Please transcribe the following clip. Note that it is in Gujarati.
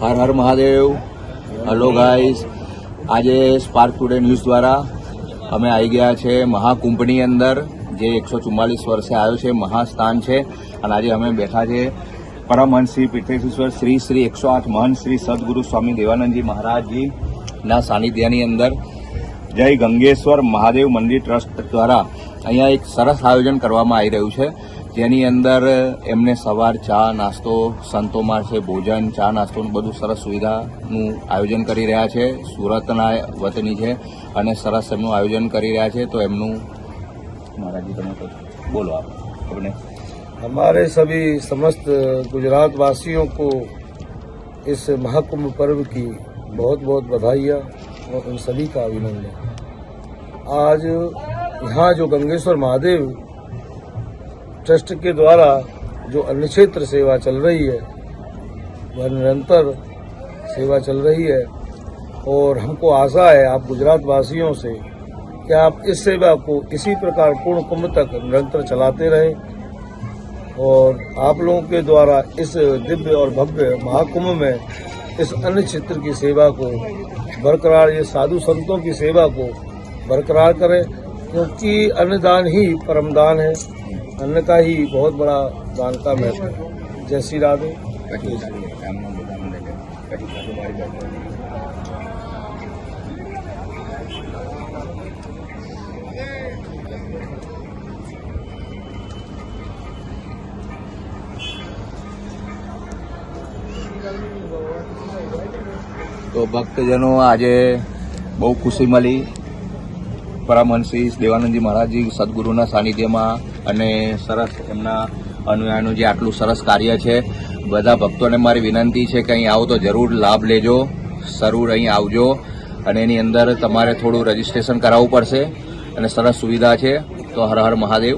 હર હર મહાદેવ. હલો ગાઈસ આજે સ્પાર્ક ટુડે ન્યૂઝ દ્વારા અમે આવી ગયા છે મહાકુંભની અંદર, જે એકસો ચુમ્માલીસ વર્ષે આવ્યો છે, મહાસ્થાન છે. અને આજે અમે બેઠા છે પરમહંસ શ્રી પીઠેશ્વર શ્રી શ્રી એકસો આઠ મહંત શ્રી સદગુરુ સ્વામી દેવાનંદજી મહારાજજીના સાનિધ્યની અંદર જય ગંગેશ્વર મહાદેવ મંદિર ટ્રસ્ટ દ્વારા અહીંયા એક સરસ આયોજન કરવામાં આવી રહ્યું છે. જેની અંદર એમને સવાર ચા નાસ્તો સંતોમાં છે ભોજન ચા નાસ્તોનું બધું સરસ સુવિધાનું આયોજન કરી રહ્યા છે સુરતના વતની છે અને સરસ એમનું આયોજન કરી રહ્યા છે તો એમનું મહારાજજી તમે તો બોલો આપ આપણે हमारे सभी समस्त गुजरात वासियों को इस महाकुंभ पर्व की बहुत बहुत बधाइयाँ और उन सभी का अभिनंदन आज यहाँ जो गंगेश्वर महादेव ट्रस्ट के द्वारा जो अन्य क्षेत्र सेवा चल रही है, वह निरंतर सेवा चल रही है। और हमको आशा है आप गुजरात वासियों से कि आप इस सेवा को इसी प्रकार पूर्ण कुंभ तक निरंतर चलाते रहें। और आप लोगों के द्वारा इस दिव्य और भव्य महाकुंभ में इस अन्य क्षेत्र की सेवा को बरकरार, ये साधु संतों की सेवा को बरकरार करें, क्योंकि अन्नदान ही परमदान है। अन्न का ही बहुत बड़ा दान का महत्व है जय श्री राधे પછી એમનું બધાનું લઈ લે પછી પાછું મારી બાજુ તો ભક્તજનો આજે બહુ ખુશી મળી પરમહંસી દેવાનંદજી મહારાજજી સદગુરુના સાનિધ્યમાં અને સરસ એમના અનુયાયનું જે આટલું સરસ કાર્ય છે, બધા ભક્તોને મારી વિનંતી છે કે અહીં આવો તો જરૂર લાભ લેજો, જરૂર અહીં આવજો અને એની અંદર તમારે થોડું રજીસ્ટ્રેશન કરાવવું પડશે અને સરસ સુવિધા છે. તો હર હર મહાદેવ.